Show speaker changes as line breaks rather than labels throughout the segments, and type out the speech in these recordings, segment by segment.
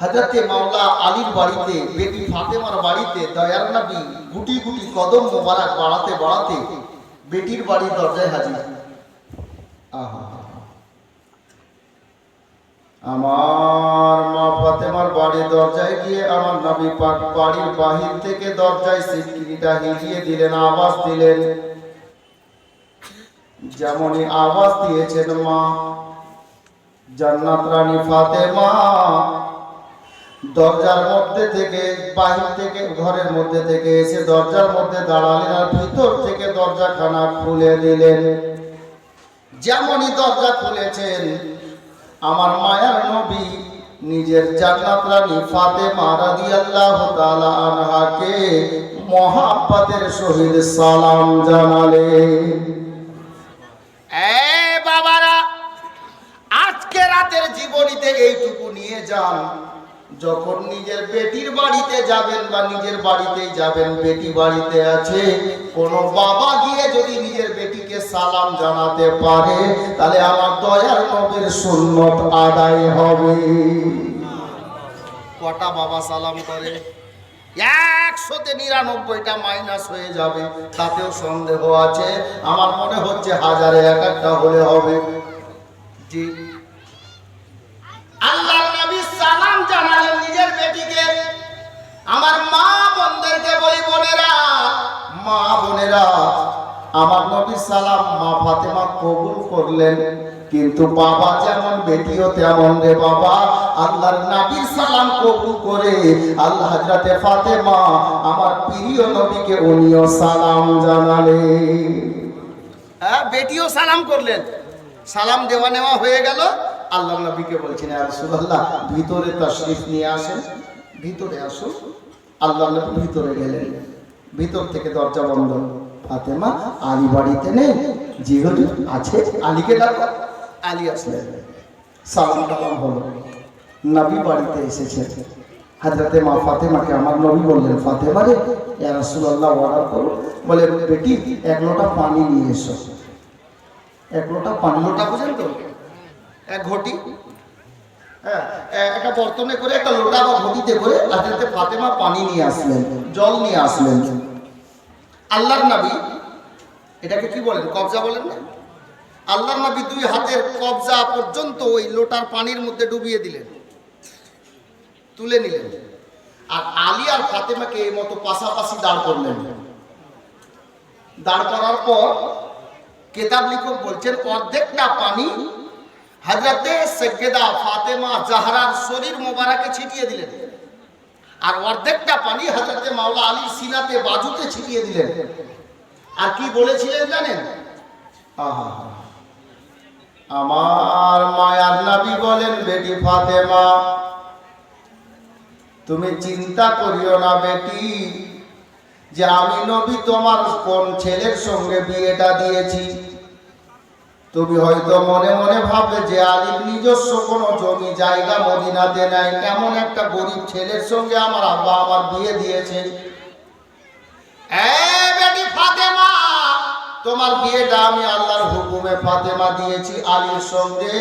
হজরতে মাওলা আলীর বাড়িতে, বেটি ফাতেমার বাড়িতে, দয়ার নবী গুটি গুটি কদম মোবারক বাড়াতে বাড়াতে বেটির বাড়ির দরজায় হাজির। আমার মা ফাতেমার বাড়ির দরজায় গিয়ে আমার নবী পাক বাড়ির বাহির থেকে দরজায় সিটকিটা হিলিয়ে দিলেন, আওয়াজ দিলেন। যেমনই আওয়াজ দিয়েছেন মা, জান্নাত রানী ফাতেমা দরজার মধ্যে থেকে, বাহির থেকে, ঘরের মধ্যে থেকে এসে দরজার মধ্যে দাঁড়ালেন আর ভিতর থেকে দরজাখানা খুলে দিলেন। যেমনই দরজা খুলেছেন, আমার মায়ার নবী নিজের জান্নাত রানী ফাতেমা রাদিয়াল্লাহু তাআলা আনহাকে মহাব্বতের শহীদ সালাম জানালে এ বাবারা, আজকে রাতের জীবনীতে এইটুকু নিয়ে যান। যখন নিজের বেটির বাড়িতে যাবেন বা নিজের বাড়িতেই যাবেন, বেটি বাড়িতে আছে, কোন বাবা গিয়ে যদি নিজের বেটিকে সালাম জানাতে পারে, তাহলে আমার দয়ার নবীর সুন্নত আদায় হবে। কটা বাবা সালাম করে? একশোতে নিরানব্বইটা মাইনাস হয়ে যাবে, তাতেও সন্দেহ আছে। আমার মনে হচ্ছে হাজারে এক একটা হলে হবে। জি। আল্লাহ সালাম জানালেন নিজের বেটিকে। আমার মা বোনদেরকে বলি, বোনেরা, মা বোনেরা, আমার নবী সালাম মা ফাতেমা কবুল করলেন, কিন্তু বাবা যেমন বেটিও তেমন রে বাবা। আল্লাহর নবীর সালাম কবুল করে আল্লাহ হযরতে ফাতেমা আমার প্রিয় নবীকে উনিও সালাম জানালেন। হ্যাঁ বেটিও সালাম করলেন। সালাম দেওয়া নেওয়া হয়ে গেল। আল্লাহ নবীকে বলছেন রাসূলুল্লাহ, ভিতরে তাশরিফ নিয়ে আসেন ভিতরে আসুন আল্লাহ নবী ভিতরে গেলেন। ভিতর থেকে দরজা বন্ধ। ফাতেমা আলী বাড়িতে নেই হুজুর আছে, আলীকে ডাকো। আলী আসলেন। সালাম কালাম হলো। নবী বাড়িতে এসেছে। হাজরাতে মা ফাতেমাকে আমার নবী বললেন, ফাতেমা রে অর্ডার করো। বলে, বেটি, এক লোটা পানি নিয়ে এসো। এক লোটা পানি, লোটা বুঝেন তো? এক ঘটি হ্যাঁ একটা বর্তনে করে একটা লোটা বা ঘটিতে করে হাজরাতে ফাতেমা পানি নিয়ে আসলেন, জল নিয়ে আসলেন। আল্লাহর নবী, এটাকে কি বলেন, কবজা বলেন না? আল্লাহর নবী দুই হাতের কবজা পর্যন্ত ওই লোটার পানির মধ্যে ডুবিয়ে দিলেন, তুলে নিলেন। আর আলী আর ফাতেমাকে এই মতো পাশাপাশি দাঁড় করলেন। দাঁড় করার পর কেতাব লিখক বলছেন, অর্ধেকটা পানি হাজরাতে সৈয়দা ফাতেমা জাহরার শরীর মোবারকে ছিটিয়ে দিলেন। আর অর্ধেকটা পানি হাজরাতে মাওলা আলী সিনাতে বাজুতে ছিটিয়ে দিলেন। আর কি বলেছিলেন জানেন? আমার মায়ার নবী বলেন, বেটি ফাতেমা, তুমি চিন্তা করিও না বেটি, যে আমি নবী তোমার কোন ছেলের সঙ্গে বিয়েটা দিয়েছি। তুমি হয়তো মনে মনে ভাববে যে আলীর নিজস্ব কোনো জমি, জায়গা মদিনাতে নাই। এমন একটা গরিব ছেলের সঙ্গে আমার আব্বা আমার বিয়ে দিয়েছে। তোমার বিয়েটা আমি আল্লাহর হুকুমে ফাতেমা দিয়েছি আলীর সঙ্গে।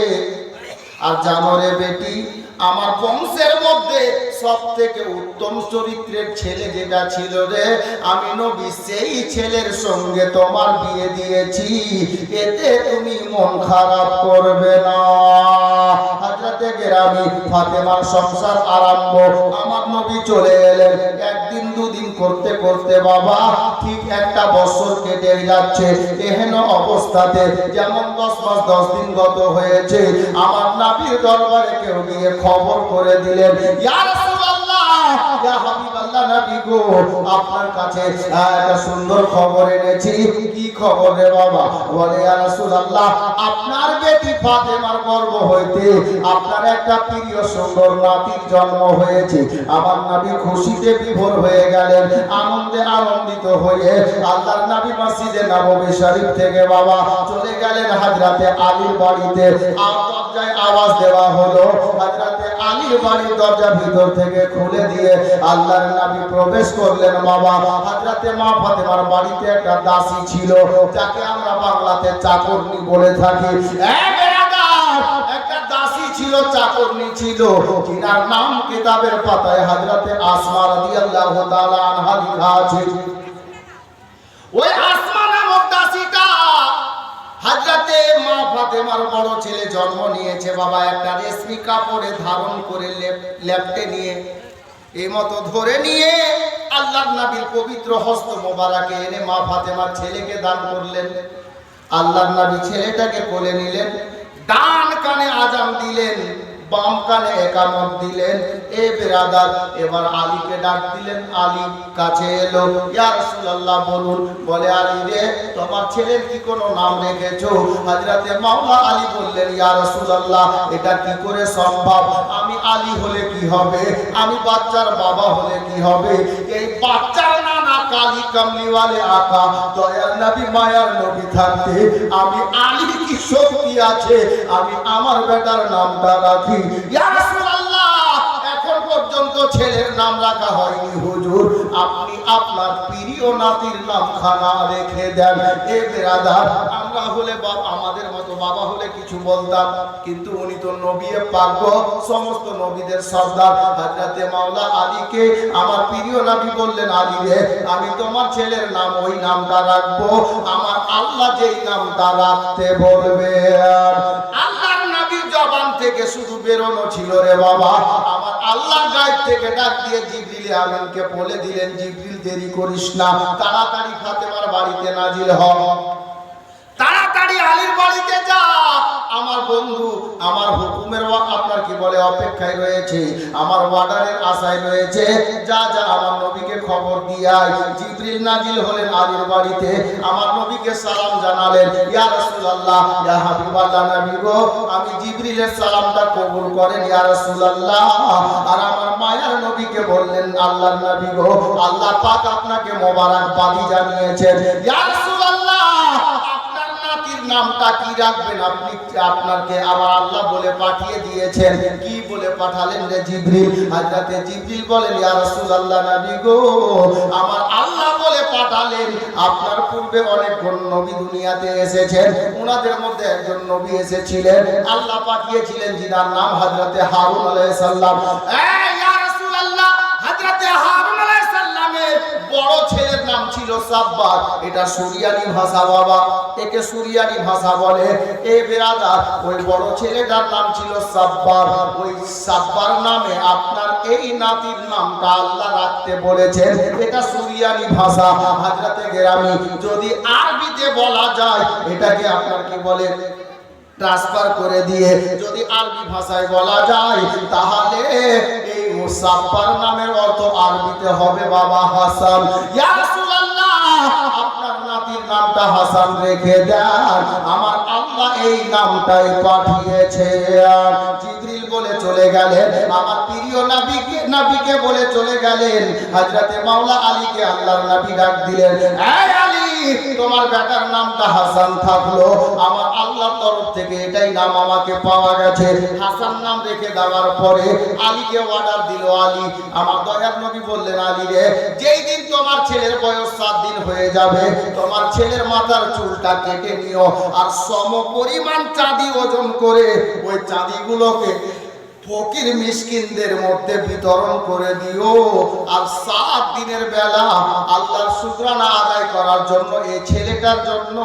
আর জানো রে বেটি, আমার বংশের মধ্যে সব থেকে উত্তম চরিত্রের ছেলে যেটা ছিল রে, আমি নবী সেই ছেলের সঙ্গে তোমার বিয়ে দিয়েছি। এতে তুমি মন খারাপ করবে না। হাজরাতে গেরামি ফাতেমার সংসার আরম্ভ। আমার নবী চলে এলেন। একদিন দুদিন করতে করতে বাবা ঠিক একটা বছর কেটে যাচ্ছে। এহেন অবস্থাতে যেমন দশ মাস, দশ দিন গত হয়েছে, আমার নাপির দরবারে কেউ গিয়ে খবর করে দিলেন, ইয়া রাসূলুল্লাহ ইয়া হাবিবাল্লাহ নবী গো, আপনার কাছে একটা সুন্দর খবর এনেছি। কি খবর রে বাবা? বলে, ইয়া রাসূলুল্লাহ, আপনার বেটি ফাতেমার গর্ভ হইতে আপনার একটা প্রিয় সুন্দর নাতির জন্ম হয়েছে। আমার নবী খুশিতে বিভোর হয়ে গেলেন, আনন্দে আনন্দিত হয়ে আল্লাহর নবী মসজিদে নববী শরীফ থেকে বাবা চলে গেলেন হাজরাতে আলীর বাড়িতে। আর দরজায় আওয়াজ দেওয়া হলো হাজরাতে বাড়ির দরজা ভিতর থেকে খুলে দিয়ে আল্লাহর নবী প্রবেশ করলেন। বাবা হাজরাতে মা ফাতেমার বাড়িতে একটা দাসী ছিল, যাকে আমরা বাংলাতে চাকরনি বলে থাকি। ছিল, চাকরনি ছিল। নাম কিতাবের পাতায় হযরতে আসমা রাদিয়াল্লাহু তাআলা হাজরাতে মা ফাতেমার বড় ছেলে জন্ম নিয়েছে। বাবা একটা রেশমি কাপড়ে ধারণ করে লেপ- লেপটে নিয়ে এই মতো ধরে নিয়ে আল্লাহর নবীর পবিত্র হস্ত মোবারাকে এনে মা ফাতেমার ছেলেকে দান করলেন। আল্লাহর নবী ছেলেটাকে কোলে নিলেন, ডান কানে আজান দিলেন। বাম কানে একামত দিলেন। এ বেরাদার, এবার আলীকে ডাক দিলেন। আলী কাছে এলো। ইয়া রাসূলুল্লাহ, বলুন। বলে, আলী রে, তোমার ছেলের কি কোনো নাম রেখেছো? হযরতে মাওলা আলী বললেন, ইয়া রাসূলুল্লাহ, এটা কি করে সম্ভব? আমি আলী হলে কি হবে? আমি বাচ্চার বাবা হলে কি হবে? এই বাচ্চার নানা কালী কামলিওয়ালে আকা, দয়ার নবী, মায়ার নবী থাকতে আমি আলী কি শক্তি আছে? আমি আমার বেটার নামটা রাখি। ইয়া রাসূলুল্লাহ, এখন পর্যন্ত ছেলের নাম রাখা হয়নি, হুজুর। আপনি আপনার প্রিয় নাতির নাম খানা রেখে দেন। এ বেরাদার আমরা হলে বাবা আমাদের মতো বাবা হলে কিছু বলতাম। কিন্তু উনি তো নবী পাক সমস্ত নবীদের সর্দার। হযরতে মাওলা আলীকে আমার প্রিয় নবী বললেন, আলী রে, আমি তোমার ছেলের নাম, ওই নামটা রাখব। আমার আল্লাহ যেই নামটা রাখতে বলবে। আল্লাহর নবীর জবান থেকে শুধু বেরোনো ছিল রে বাবা। আমার আল্লাহ গায়েব থেকে ডাক দিয়ে জিবরিল আমিনকে বলে দিলেন, জিবরিল, দেরি করিস না। তাড়াতাড়ি ফাতেমার বাড়িতে নাজিল হ। আলীর বাড়িতে যা। আমার বন্ধু, আমার হুকুমের আপনার কি বলে? অপেক্ষায় রয়েছে, আমার ওয়ার্ডারের আশায় রয়েছে। যা যা আমার নবীকে খবর দিয়াই জিবরিল নাজিল হলেন আলীর বাড়িতে। আমার নবীকে সালাম জানালেন, ইয়া রাসূলুল্লাহ, ইয়া হাবিবাল্লাহ নবী গো, আমি জিবরিলের সালামটা কবুল করেন, ইয়া রাসূলুল্লাহ। আর আমার মায়ার নবীকে বললেন, আল্লাহর নবী গো, আল্লাহ পাক আপনাকে মোবারকবাদি জানিয়েছেন। ইয়া রাসূলুল্লাহ নামটা কি রাখবেন। আপনি আপনাকে আবার আল্লাহ বলে পাঠিয়ে দিয়েছেন। কি বলে পাঠালেন রে জিবরিল? হযরতে জিবরিল বলেন, ইয়া রাসূলুল্লাহ নবী গো, আমার আল্লাহ বলে পাঠালেন। আপনার পূর্বে অনেক নবী দুনিয়াতে এসেছেন। ওনাদের মধ্যে একজন নবী এসেছিলেন। আল্লাহ পাঠিয়েছিলেন, যিনার নাম হযরতে হারুন আলাইহিস সালাম। সাব্বার এটা সুরিয়ানি ভাষা বাবা। একে সুরিয়ানি ভাষা বলে। এ বেরাদার, ওই বড় ছেলেটার নাম ছিল সাব্বার ওই সাব্বার নামে আপনার এই নাতির নামটা আল্লাহ রাখতে বলেছেন। এটা সুরিয়ানি ভাষা। হাজরাতে গেরামি, যদি আরবিতে বলা যায়, এটাকে আপনার কি বলে? ট্রান্সফার করে দিয়ে যদি আরবি ভাষায় বলা যায়, তাহলে এই মুসাফার নামের অর্থ আরবিতে হবে বাবা হাসান। ইয়া নামটা হাসান রেখে দেন। আমার আল্লাহ এই নামটাই পাঠিয়েছে। জিবরিল বলে চলে গেলেন। আমার প্রিয় নাবিকে নবীকে বলে চলে গেলেন। হযরতে মাওলা আলীকে আল্লাহর নবী ডাক দিলেন। আলী তোমার বেটার নামটা হাসান থাকল। আমার আল্লাহর তরফ থেকে এটাই নাম আমাকে পাওয়া গেছে। হাসান নাম রেখে দেওয়ার পরে আলীকে অর্ডার দিল আলী। আমার দয়ার নবী বললেন, আলী রে, যেই দিন তোমার ছেলের বয়স সাত দিন হয়ে যাবে, তোমার ছেলের মাথার চুলটা কেটে নিও আর সম পরিমাণ চাঁদি ওজন করে ওই চাঁদিগুলোকে ফকির মিসকিনদের মধ্যে বিতরণ করে দিও। আর সাত দিনের বেলা আল্লাহর শুকরানা আদায় করার জন্য, এই ছেলেটার জন্য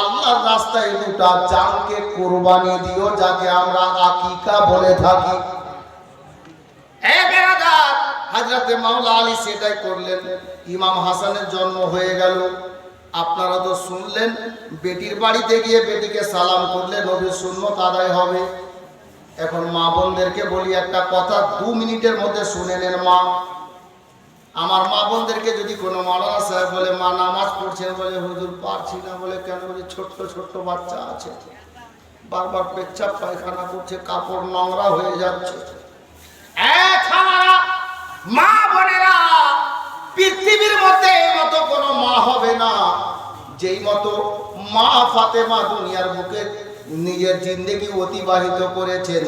আল্লাহর রাস্তায় দুটা জানকে কোরবানি দিও, যাকে আমরা আকিকা বলে থাকি। হযরতে মাওলা আলী সেটাই করলেন। ইমাম হাসানের জন্ম হয়ে গেল। আপনারা তো শুনলেন, বেটির বাড়িতে গিয়ে বেটিকে সালাম করলে নবীর শূন্য আদায় হবে। এখন মা বোনদেরকে বলি একটা কথা, দু মিনিটের মধ্যে শুনে নেন মা। আমার মা বোনদেরকে যদি কোনো মাওলানা সাহেব বলে, মা, নামাজ পড়ছেন বলে, হুজুর পারছি না বলে, কেন বলে, ছোট্ট ছোট্ট বাচ্চা আছে। বারবার পেচ্ছাপ, পায়খানা করছে, কাপড় নোংরা হয়ে যাচ্ছে। মা বোনেরা, পৃথিবীর মধ্যে এই মতো কোনো মা হবে না। যেই মতো মা ফাতেমা দুনিয়ার বুকে নিজের জিন্দেগি অতিবাহিত করেছেন।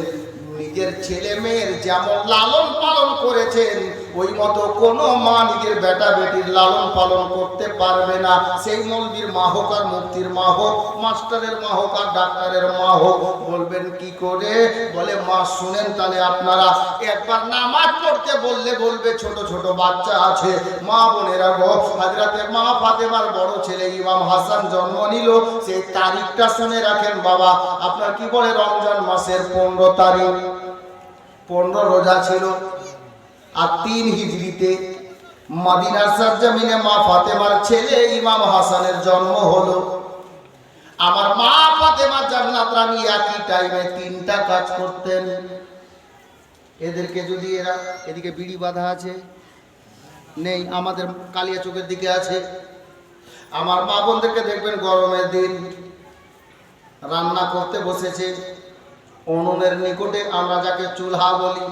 নিজের ছেলে মেয়ের যেমন লালন পালন করেছেন ওই মতো কোনো মা নিজের বেটা বেটির লালন পালন করতে পারবে না। সেই মন্দির মা হোক আর মুক্তির মা হোক, মাস্টারের মা হোক আর ডাক্তারের মা হোক, বলবেন কি করে? বলে, মা, শুনেন তাহলে আপনারা। একবার নামাজ পড়তে বললে বলবে, ছোট ছোট বাচ্চা আছে। মা বোনেরা গো হাজরাতে মা ফাতেমার বড় ছেলে ইমাম হাসান জন্ম নিল। সেই তারিখটা শুনে রাখেন বাবা। আপনার কি বলে, রমজান মাসের পনেরো তারিখ? পনেরো রোজা ছিল। আর তিন হিজড়িতে মদিনার সরজমিনে মা ফাতেমার ছেলে ইমাম হাসানের জন্ম হলো। আমার মা ফাতেমা জান্নাত রানী একই টাইমে তিনটা কাজ করতেন। এদেরকে যদি এরা এদিকে বিড়ি বাঁধা আছে, নেই, আমাদের কালিয়া চোখের দিকে আছে। আমার মা বোনদেরকে দেখবেন গরমের দিন, রান্না করতে বসেছে। উনুনের নিকটে আমরা যাকে চুলহা বলি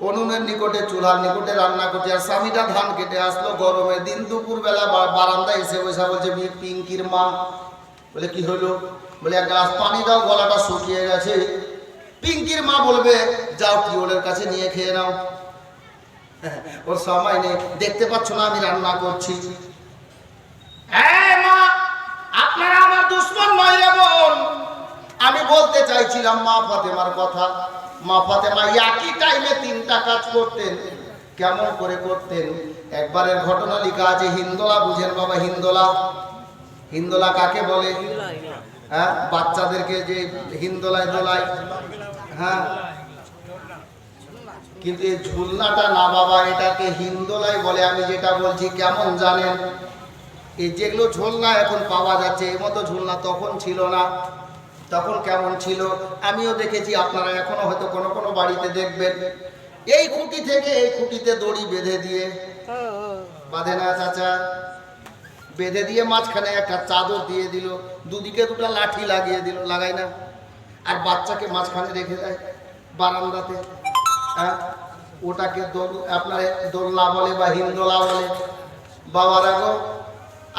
উনুনের নিকটে, চুলার নিকটে রান্না করছে। আর স্বামীটা ধান কেটে আসলো গরমের দিন দুপুর বেলা বারান্দায় এসে বসে বলছে, "বি- পিঙ্কির মা। বলে, কি হলো? বলে, এক গ্লাস পানি দাও, গলাটা শুকিয়ে গেছে। পিঙ্কির মা বলবে, যাও টিউলের কাছে নিয়ে খেয়ে নাও। ওর সময় নেই। দেখতে পাচ্ছ না, আমি রান্না করছি। হ্যাঁ আপনারা আমার দুশ্মন রে বোন। আমি বলতে চাইছিলাম, মা ফাতেমার কথা। মা ফাতেমা একই টাইমে তিনটা কাজ করতেন। কেমন করে করতেন? একবারের ঘটনা লেখা আছে, হিন্দোলা বুঝেন বাবা, হিন্দোলা। হিন্দোলা কাকে বলে? হ্যাঁ বাচ্চাদেরকে যে হিন্দোলায় দোলায়। হ্যাঁ। কিন্তু এই ঝুলনাটা না বাবা, এটাকে হিন্দোলাই বলে, আমি যেটা বলছি, কেমন জানেন? এই যেগুলো ঝুলনা এখন পাওয়া যাচ্ছে এর মতো ঝুলনা তখন ছিল না। তখন কেমন ছিল? আমিও দেখেছি আপনারা এখনও হয়তো কোনো কোনো বাড়িতে দেখবেন। এই খুঁটি থেকে এই খুঁটিতে দড়ি বেঁধে দিয়ে। বাঁধে না চাচা। বেঁধে দিয়ে মাঝখানে একটা চাদর দিয়ে দিল। দুদিকে দুটো লাঠি লাগিয়ে দিল লাগাই না। আর বাচ্চাকে মাঝখানে রেখে দেয় বারান্দাতে। হ্যাঁ? ওটাকে দোল, আপনার দোলনা বলে বা হিন্দোলা বলে। বাবারা গো,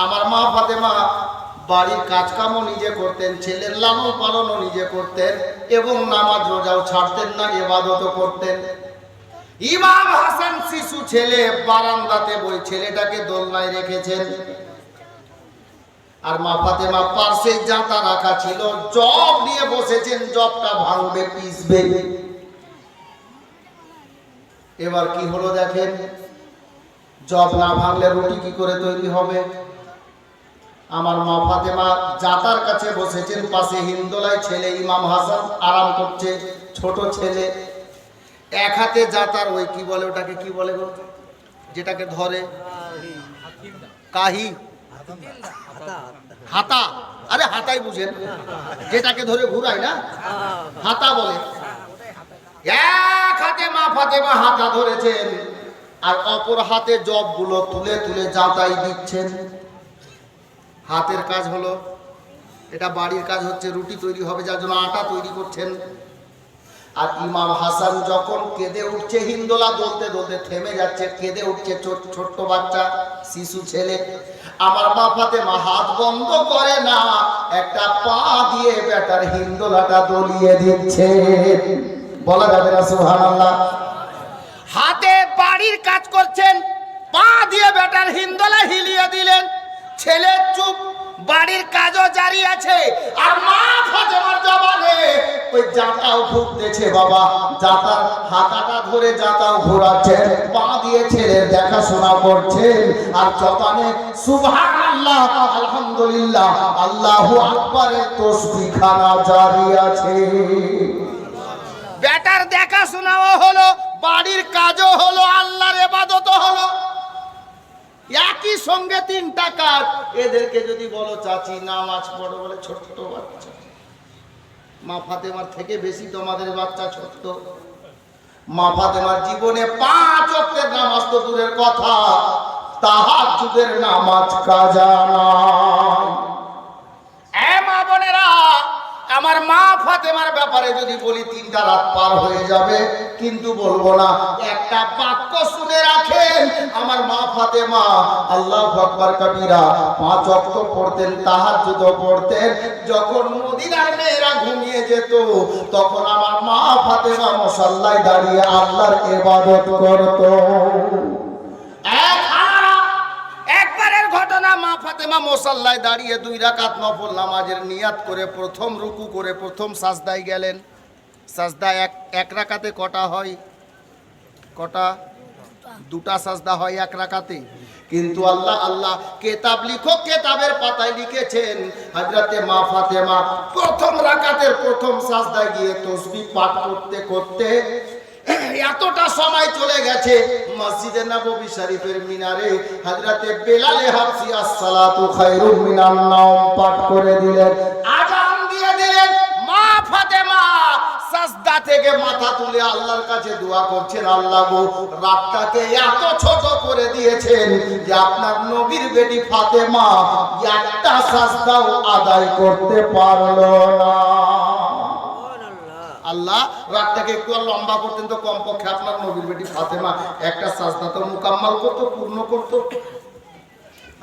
আমার মা ফাতেমা বাড়ির কাজকামও নিজে করতেন, ছেলের লালন পালনও নিজে করতেন এবং নামাজ রোজাও ছাড়তেন না, এবাদতও করতেন। ইমাম হাসান শিশু ছেলে বারান্দাতে বই ছেলেটাকে দোলনায় রেখেছেন। আর মা ফাতেমা পার্শ্বে জাতা রাখা ছিল, জব নিয়ে বসেছেন, জবটা ভাঙবে পিসবে এবার কি হলো দেখেন? জব না ভাঙলে রুটি কি করে তৈরি হবে? আমার মা ফাতেমা জাতার কাছে বসেছেন, পাশে হিন্দোলায় ছেলে ইমাম হাসান আরাম করছে, ছোট ছেলে। এক হাতে জাতার ওই কি বলে ওটাকে, কি বলে গো? যেটাকে ধরে। কাহি। হাতা। আরে হাতাই বুঝেন। যেটাকে ধরে ঘুরাই না? হাতা বলে। এক হাতে মা ফাতেমা হাতা ধরেছেন, আর অপর হাতে জবগুলো তুলে তুলে জাতাই দিচ্ছেন। হাতের কাজ হলো, এটা বাড়ির কাজ হচ্ছে, রুটি তৈরি হবে, যার জন্য আটা তৈরি করছেন। আর ইমাম হাসান যখন কেঁদে উঠছে হিন্দোলা দলতে দলতে থেমে যাচ্ছে, কেঁদে উঠছে ছোট- ছোট্ট বাচ্চা, শিশু, ছেলে। আমার মা ফাতেমা হাত বন্ধ করে না, একটা পা দিয়ে বেটার হিন্দোলাটা দলিয়ে দিচ্ছে। বলা যাবে না, সুবহানাল্লাহ। হাতে বাড়ির কাজ করছেন, পা দিয়ে বেটার হিন্দোলা হিলিয়ে দিলেন। ছেলে চুপ, বাড়ির কাজও জারি আছে। আর মা ফাতেমার জবানে, ওই জাতাও ঘুরতেছে বাবা জাতার হাতাটা ধরে জাতাও ঘোরাচ্ছে পা দিয়ে ছেলে দেখাশোনা করছে আর জবানে, সুবহানাল্লাহ, আলহামদুলিল্লাহ, আল্লাহু আকবারের তসবিহ খানা জারি আছে। বেটার দেখাশোনাও হলো, বাড়ির কাজও হলো, আল্লাহর এবাদতও হলো। একই সঙ্গে তিনটা কাজ এদেরকে যদি বলো, চাচি, নামাজ পড়ো বলে ছোট্ট বাচ্চা। মা ফাতেমার থেকে বেশি তোমাদের বাচ্চা ছোট্ট। মা ফাতেমার জীবনে পাঁচ অক্টের নামাজ তো দূরের কথা। তাহার যুগের নামাজ কাজা নাই। এ মা বোনেরা আমার মা ফাতেমার ব্যাপারে যদি বলি তিনটা রাত পার হয়ে যাবে, কিন্তু বলব না, একটা বাক্য শুনে রাখেন, আমার মা ফাতেমা, আল্লাহ আকবার কবিরা, পাঁচ অক্ত পড়তেন, তাহাজ্জুদ পড়তেন, যখন মদিনার মেয়েরা ঘুমিয়ে যেত, তখন আমার মা ফাতেমা মশাল্লায় দাঁড়িয়ে আল্লাহর ইবাদত করত। ফাতেমা মোসাল্লায় দাঁড়িয়ে দুই রাকাত নফল নামাজের নিয়াত করে প্রথম রুকু করে প্রথম সাজদায় গেলেন। সাজদা এক এক রাকাতে কটা হয়? কটা? দুটা সাজদা হয় এক রাকাতে। কিন্তু আল্লাহ আল্লাহ কেতাব লিখো, কেতাবের পাতায় লিখেছেন হযরতে মা ফাতেমা প্রথম রাকাতের প্রথম সাজদায় গিয়ে তসবিহ পাঠ করতে করতে এতটা সময় চলে গেছে মসজিদে নববী শরীফের মিনারে হযরতে বেলালে হাফসি আসসালাতু খায়রুম মিনান নাওম পাঠ করে দিলেন, আজান দিয়ে দিলেন, মা ফাতেমা সাজদা থেকে মাথা তুলে আল্লাহর কাছে দোয়া করছেন, আল্লাহ গো, রাতটাকে এত ছোট করে দিয়েছেন যে আপনার নবীর বেটি ফাতেমা একটা সাজদাও আদায় করতে পারল না। আল্লাহ, রাতটাকে একটু আর লম্বা করতেন তো কমপক্ষে আপনার নবীর বেটি ফাতেমা একটা সাজদা তো মুকাম্মাল করতো, পূর্ণ করতো।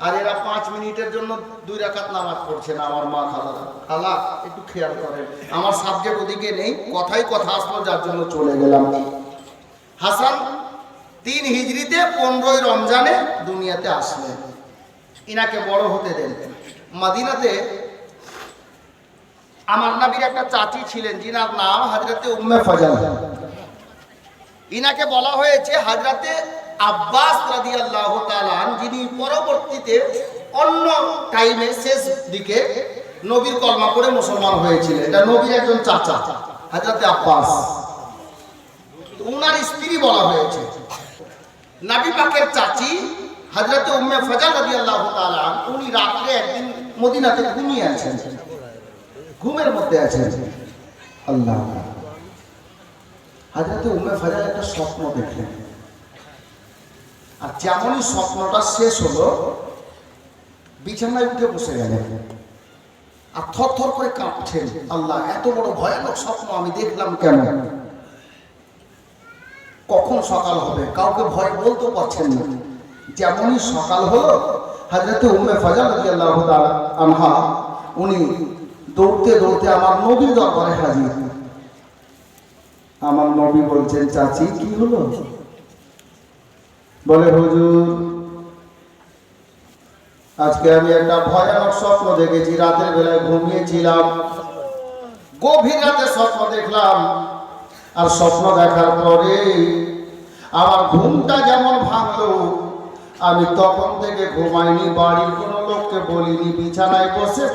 আর এরা পাঁচ মিনিটের জন্য দুই রাকাত নামাজ পড়ছে না, আমার মা খালা। খালা, একটু খেয়াল করেন, আমার সাবজেক্ট ওদিকে নেই, কথাই কথা আসলো, যার জন্য চলে গেলাম। হাসান, তিন হিজড়িতে পনেরোই রমজানে দুনিয়াতে আসলেন। ইনাকে বড় হতে দেন। মাদিনাতে আমার নবীর একটা চাচি ছিলেন যিনার নাম হাজরাতে উম্মে ফাজাল। ইনাকে বলা হয়েছে হাজরাতে আব্বাস রাদিয়াল্লাহু তাআলা যিনি পরবর্তীতে অন্য টাইমে শেষ দিকে নবীর কলমা পড়ে মুসলমান হয়েছিলেন। এটা নবীর একজন চাচা হাজরাতে আব্বাস। উনার স্ত্রী বলা হয়েছে। নাবি পাকের চাচি হাজরাতে উম্মে ফাজাল রাদিয়াল্লাহু তাআলা উনি রাত্রে একদিন মদিনাতে ঘুমিয়ে আছেন। ঘুমের মধ্যে আছেন। আল্লাহ হাজরাতে উমে ফাজাল একটা স্বপ্ন দেখলেন। আর যেমনই স্বপ্নটা শেষ হলো, বিছানায় উঠে বসে গেলেন। আর থর থর করে কাঁপছেন। আল্লাহ, এত বড় ভয়ানক স্বপ্ন আমি দেখলাম কেন? কখন সকাল হবে? কাউকে ভয় বলতেও পারছেন না। যেমনই সকাল হলো, হাজরাতে উমে ফাজাল আনহা, উনি দৌড়তে দৌড়তে আমার নবীর দরবারে হাজির। আমার নবী বলছেন, চাচি, কি হলো? বলে, হুজুর, আজকে আমি একটা ভয়ানক স্বপ্ন দেখেছি। রাতের বেলায় ঘুমিয়েছিলাম, গভীর রাতে স্বপ্ন দেখলাম। আর স্বপ্ন দেখার পরে আমার ঘুমটা যেমন ভাঙলো, আমি তখন থেকে ঘুমাইনি, বাড়ির কোনো লোককে বলিনি, বিছানায় বসে